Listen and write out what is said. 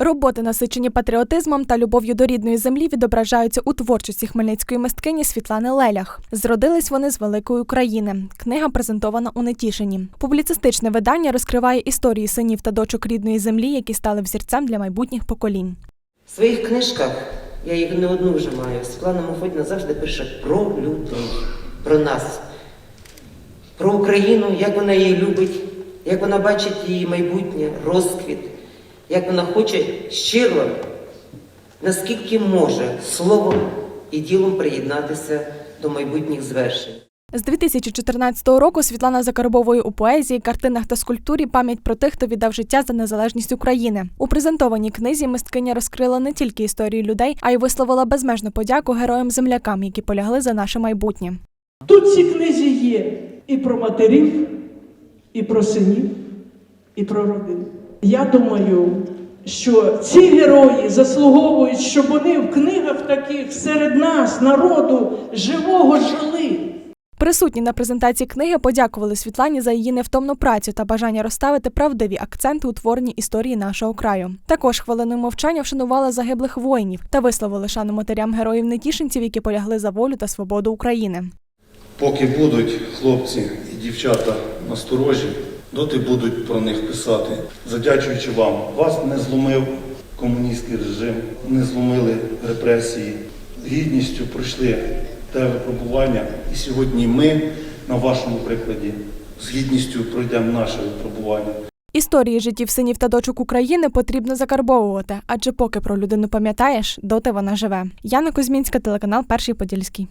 Роботи, насичені патріотизмом та любов'ю до рідної землі, відображаються у творчості хмельницької мисткині Світлани Лелях. Зродились вони з великої України. Книга презентована у Нетішині. Публіцистичне видання розкриває історії синів та дочок рідної землі, які стали взірцем для майбутніх поколінь. В своїх книжках, я їх не одну вже маю, Світлана Мофотіна завжди пише про людей, про нас, про Україну, як вона її любить, як вона бачить її майбутнє, розквіт, як вона хоче щиро, наскільки може, словом і ділом приєднатися до майбутніх звершень. З 2014 року Світлана закарбовує у поезії, картинах та скульптурі пам'ять про тих, хто віддав життя за незалежність України. У презентованій книзі мисткиня розкрила не тільки історії людей, а й висловила безмежну подяку героям-землякам, які полягли за наше майбутнє. Тут в цій книзі є і про матерів, і про синів, і про родину. Я думаю, що ці герої заслуговують, щоб вони в книгах таких серед нас, народу, живого жили. Присутні на презентації книги подякували Світлані за її невтомну працю та бажання розставити правдиві акценти у творенні історії нашого краю. Також хвилиною мовчання вшанували загиблих воїнів та висловили шану матерям героїв нетішинців, які полягли за волю та свободу України. Поки будуть хлопці і дівчата насторожі, доти будуть про них писати. Задячуючи вам, вас не зломив комуністський режим, не зломили репресії, гідністю пройшли те випробування. І сьогодні ми на вашому прикладі з гідністю пройдемо наше випробування. Історії життів синів та дочок України потрібно закарбовувати, адже поки про людину пам'ятаєш, доти вона живе. Яна Кузьмінська, телеканал Перший Подільський.